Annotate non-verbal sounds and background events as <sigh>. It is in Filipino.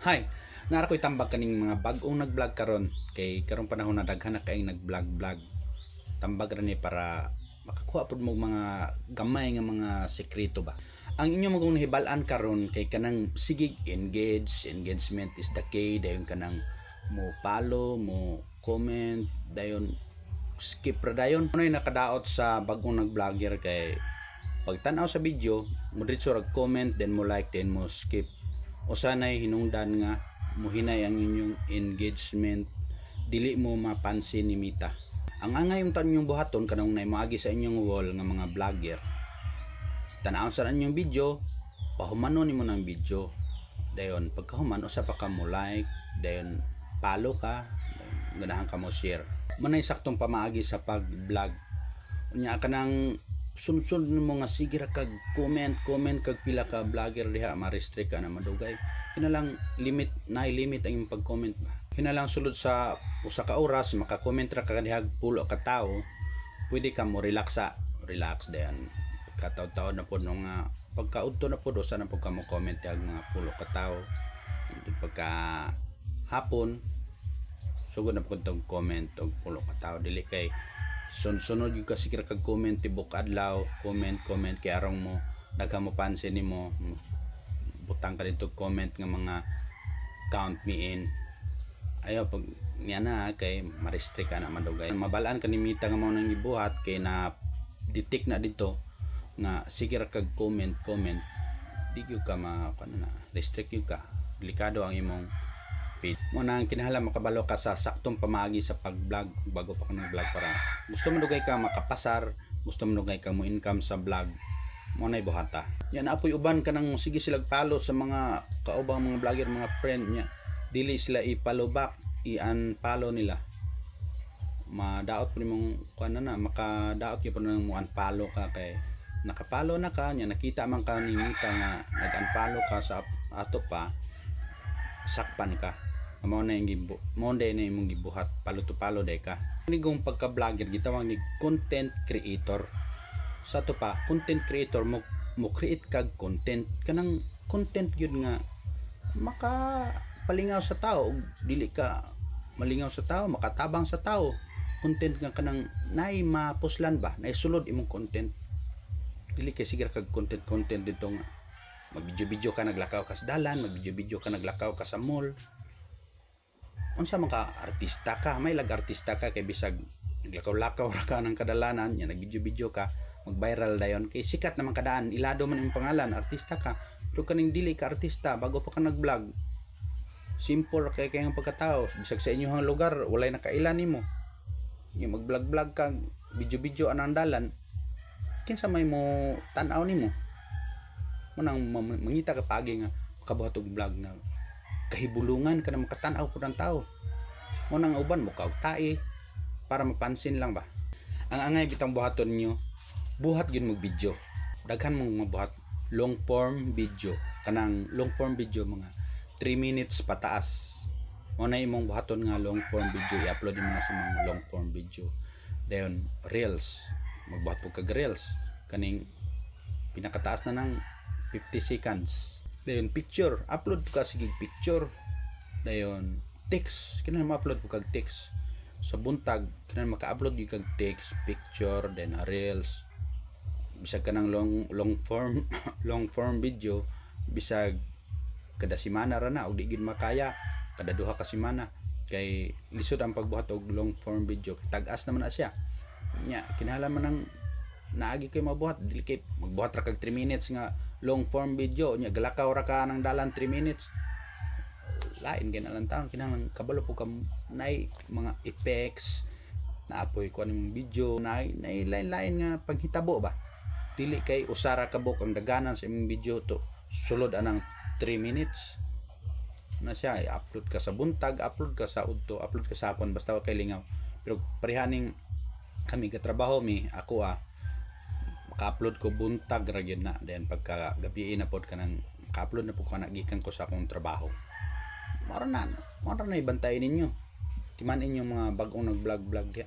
Hi, nara ko'y tambag kaning mga bag-ong nag-vlog karon kay karong panahon na daghan na kay nag-vlog-vlog. Tambag ra ni para makakuha pud mo mga gamay nga mga sekreto ba. Ang inyo magong nahibal-an karon kay kanang sigig engage, engagement is the key dayon kanang mo follow, mo comment, dayon skip ra dayon. Ano nakadaot sa bagong nag-vlogger kay pagtanaw sa video, mo diretso rag comment, then mo like, then mo skip o sanay hinungdan nga muhinay ang inyong engagement. Dili mo mapansin ni Mita. Ang angay yung tanong buhaton kanang nay maagi sa inyong wall nga mga vlogger. Tanawon sa inyong video pahumano nimo ng video. Dayon pagkahuman usa pa ka mo like dayon follow ka dayon ganahan ka mo share. Manay saktong pamaagi sa pag-vlog. Unya ka nang sunod-sunod mo nga sige ra kag comment comment kag pila ka vlogger diha ma-restrict ka na madugay. Kinalang limit na limit ang imong pag-comment ba? Kinalang sulod sa usa ka oras maka-comment ra ka dihag pulo ka tawo pwede ka mo relaxa relax dayan kataw-taw na pod nga pagkaudto na pod usa na pod ka mo comment dihag mga pulo ka tawo. Pagka hapon sugod na pud tong comment og pulo ka tawo. Dili kay sunod-sunod yung kasi kira kag comment tibok adlaw comment comment. Kay arong mo daghan mo pansin nimo butang ka dito comment nga mga count me in. Ayaw pag niya na kay ma-restrict ka na madugay mabalaan ka ni Mita nga mo nang gibuhat kay na detect na dito nga sige kag comment comment. Di ka ma ano na restrict ka. Delikado ang imong page mo nang kinahanglan makabalo ka sa saktong pamagi sa pag-vlog bago pa ka nag-vlog para gusto mo dugay ka makapasar gusto mo dugay ka mo income sa vlog mo na buhata. Yan apoy uban ka nang sige sila palo sa mga kaubang mga vlogger mga friend niya. Dili sila i-follow back i-unfollow nila. Madaot po nimong kuan na na makadaot gyud po nang mo unfollow ka kay nakapalo na ka nya nakita man ka ni Mita nga nag-unfollow ka sa ato pa sakpan ka mao na yung gibu mao na imong gibuhat palo to palo day ka. Nigong pagka vlogger gitawag ni content creator. Sa to pa content creator mo mo create kag content. Kanang content gyud nga maka palingaw sa tao dili ka malingaw sa tao makatabang sa tao. Content nga kanang nay mapuslan ba? Nay sulod imong content. Dili kay sige ra kag content content dito nga. Magbidyo-bidyo ka naglakaw ka sa dalan magbidyo-bidyo ka naglakaw ka sa mall unsa man ka artista ka? May lag artista ka kay bisag naglakaw-lakaw ra ka ng kadalanan nya nagbidyo-bidyo ka mag-viral dayon. Kay sikat naman kadaan ilado man imong pangalan artista ka. Pero kaning dili ka artista bago pa ka nag-vlog simple ra kay kayang pagkatao. Bisag sa inyong lugar walay nakailan nimo. Yung mag-vlog-vlog ka video-video anang dalan kinsa may mo tan-aw nimo? Mo nang mangita ka pagi nga kabuhat og vlog nga kahibulungan ka na makatanaw po ng tao. Mo nang uban mo kaog para mapansin lang ba? Ang angay bitang buhaton nyo buhat gyud mo video. Daghan mong mabuhat long form video. Kanang long form video mga 3 minutes pataas. Mo na imong buhaton nga long form video i-upload mo na sa mga long form video. Dayon reels. Magbuhat po kag reels. Kaning pinakataas na ng 50 seconds dayon picture. Upload ka sige picture. Dayon text. Kinahanglan ma-upload po kag text? Sa buntag kinahanglan maka-upload gyud kag text picture then reels. Bisag ka ng long long form <laughs> long form video bisag kada semana ra na og di gid makaya kada duha ka semana. Kay lisod ang pagbuhat og long form video. Tag-as naman na siya. Nya kinahanglan man ng naagi kay mabuhat. Dili kay magbuhat ra kag 3 minutes nga long form video. Nya galakaw ra ka ng dalan 3 minutes. Lain gid na lang taon kinahanglan kabalo po ka nay mga effects naapoy ko anong video nay nay lain-lain nga paghitabo ba? Dili kay usara kabok ang daganan sa imong video to. Sulod anang 3 minutes. Na siya i-upload ka sa buntag upload ka sa udto upload ka sa hapon basta wa kay lingaw. Pero parehaning kami katrabaho mi ako ah maka-upload ko buntag ra gyud na. Then pagka gabi na pod kanang maka-upload na po ko na gikan ko sa akong trabaho. Mara na mara na ibantay ninyo. Timan inyong mga bagong nag-vlog vlog diya